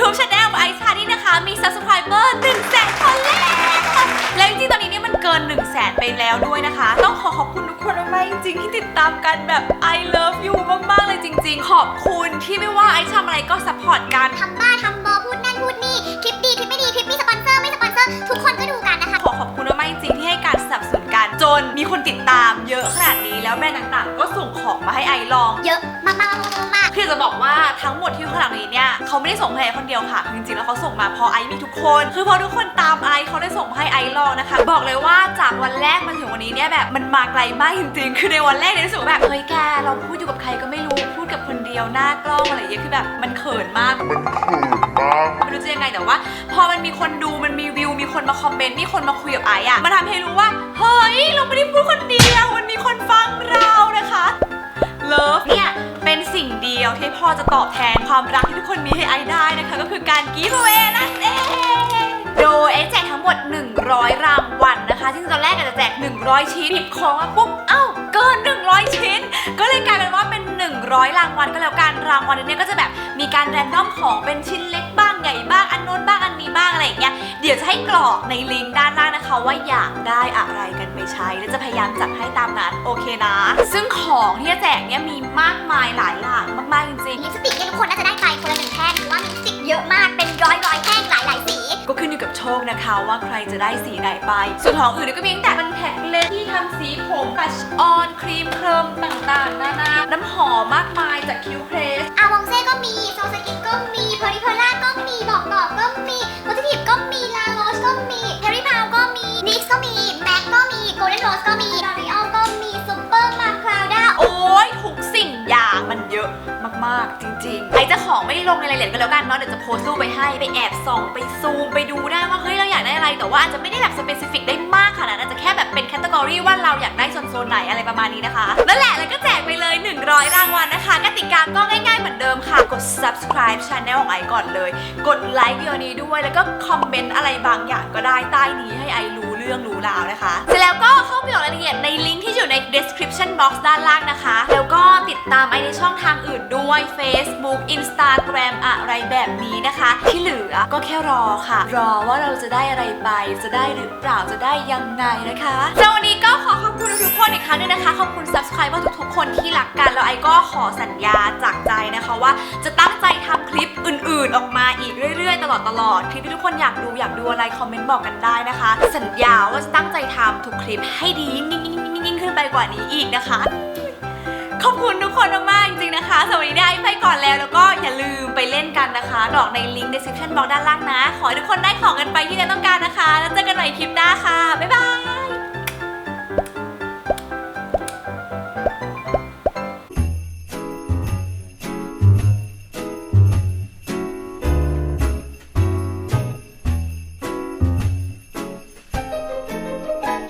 YouTube Channel ของไอซ์ชานี่นะคะ มี Subscriber 1 0 0 0 0แสนคนแล้วและจริงๆตอนนี้เนี่ยมันเกิน 1 0 0 0 0แสนไปแล้วด้วยนะคะ ต้องขอขอบคุณทุกคนมากๆจริงๆที่ติดตามกันแบบ I love you มากๆเลยจริง ๆ ขอบคุณที่ไม่ว่าไอซ์ทำอะไรก็สปอร์ตกัน ทำบ้าทำบอพูดนั่นพูดนี่ คลิปดีคลิปไม่ดี คลิปมีสปอนเซอร์ไม่สปอนเซอร์ ทุกคนก็ดูกันนะคะ ขอขอบคุณมากๆจริงๆที่ให้การสนับสนุนกัน จนมีคนติดตามเยอะขนาดนี้แล้วแบรนด์ต่างๆ ก็ส่งของมาให้ไอลอง เยอะมากมากมากมากมากคือจะบอกว่าทั้งหมดที่อยู่ข้างหลังนี้เนี่ยเขาไม่ได้ส่งให้ไอคนเดียวค่ะจริงๆแล้วเขาส่งมาเพอไอมีทุกคน คือพอทุกคนตามไอเขาได้ส่งมาให้ไอลองนะคะ บอกเลยว่าจากวันแรกมาถึงวันนี้เนี่ยแบบมันมาไกลมากจริงๆ คือในวันแรกเนี่ยรู้สึกว่าแบบเฮ้ยแกเราพูดอยู่กับใครก็ไม่รู้พูดกับคนเดียวหน้ากล้องอะไรอย่างเงี้ยคือแบบมันเขินมาก มันเขินมากไม่รู้จะยังไงแต่ว่า พอมันมีคนดูมันมีวิวมีคนมาคอมเมนต์มีคนมาคุยกับไออะมันทำให้รู้ว่าเฮ้ยเราไม่ได้พูดคนเดียวมันมีคน ยวที่พ่อจะตอบแทนความรักที่ทุกคนมีให้ไอได้นะคะ ก็คือการกีฟเวนั่นเอง โดยไอแจกทั้งหมด 100 รางวัลนะคะ ซึ่งตอนแรกอาจจะแจก 100 ชิ้นหยิบของมาปุ๊บ เอ้า เกิน 100 ชิ้น ก็เลยกลายเป็นว่าเป็น 100 รางวัลก็แล้วกันรางวัลเนี้ยก็จะแบบมีการแรนดอมของเป็นชิ้นเล็กบ้างใหญ่บ้างอันโน้นบ้างอันนี้บ้างอะไรอย่างเงี้ยเดี๋ยวจะให้กรอกในลิงก์ด้านล่างนะคะว่าอยากได้อะไรกันไปใช้และจะพยายามจัดให้ตามนั้นโอเคนะ ซึ่งของที่จะแจกเนี่ยมีมากมายหลายหลากมากๆจริงลิปสติ คนะคะว่าใครจะได้สีไหนไป ส่วนของอื่นเนี่ยก็มีตั้งแต่คอนแทคเลนส์ที่ทำสีผมบัชออนครีมเคลิมต่างๆนานาน้ำหอมมากมายจากคิวเพลสากจริงๆ ไอเจะของไม่ลงในรายละเอียดกันแล้วกันเนาะเดี๋ยวจะโพสต์รูปไปให้ไปแอบส่องไปซูมไปดูได้ว่าเฮ้ยเราอยากได้อะไร แต่ว่าอาจจะไม่ได้แบบสเปซิฟิกได้มากขนาดนั้นอาจจะแค่แบบเป็นแคตตากรีว่าเราอยากได้โซนไหนอะไรประมาณนี้นะคะนั่นแหละแล้วก็แจกไปเลย 100 รางวัลนะคะกติกาก็ง่าย ๆ เหมือนเดิมค่ะ กด subscribe channel ของไอก่อนเลย กดไลค์วิดีโอนี้ด้วยแล้วก็คอมเมนต์อะไรบางอย่างก็ได้ใต้นี้ให้ไอรู้เรื่องรู้ราวนะคะ description box ด้านล่างนะคะ แล้วก็ติดตามไอในช่องทางอื่นด้วย Facebook Instagram อะไรแบบนี้นะคะ ที่เหลือก็แค่รอค่ะ รอว่าเราจะได้อะไรไป จะได้หรือเปล่าจะได้ยังไงนะคะสำหรับวันนี้ก็ขอขอบคุณทุกคนอีกครั้งนึงนะคะ ขอบคุณ subscriber ทุกๆคนที่รักกันแล้วไอก็ขอสัญญาจากใจนะคะว่าจะตั้งใจทำคลิปอื่นๆ ออกมาอีกเรื่อยๆ ตลอดตลอดคลิปที่ทุกคนอยากดูอยากดูอะไรคอมเมนต์บอกกันได้นะคะ สัญญาว่าจะตั้งใจทำทุกคลิปให้ดียิ่งๆ ขึ้นไปกว่านี้อีกนะคะ ขอบคุณทุกคนมากๆจริงๆนะคะสำหรับวันนี้ได้ไปก่อนแล้วแล้วก็อย่าลืมไปเล่นกันนะคะ ดอกในลิงก์ description box ด้านล่างนะ ขอให้ทุกคนได้ของกันไปที่เราต้องการนะคะ แล้วเจอกันใหม่คลิปหน้าค่ะ บ๊ายบาย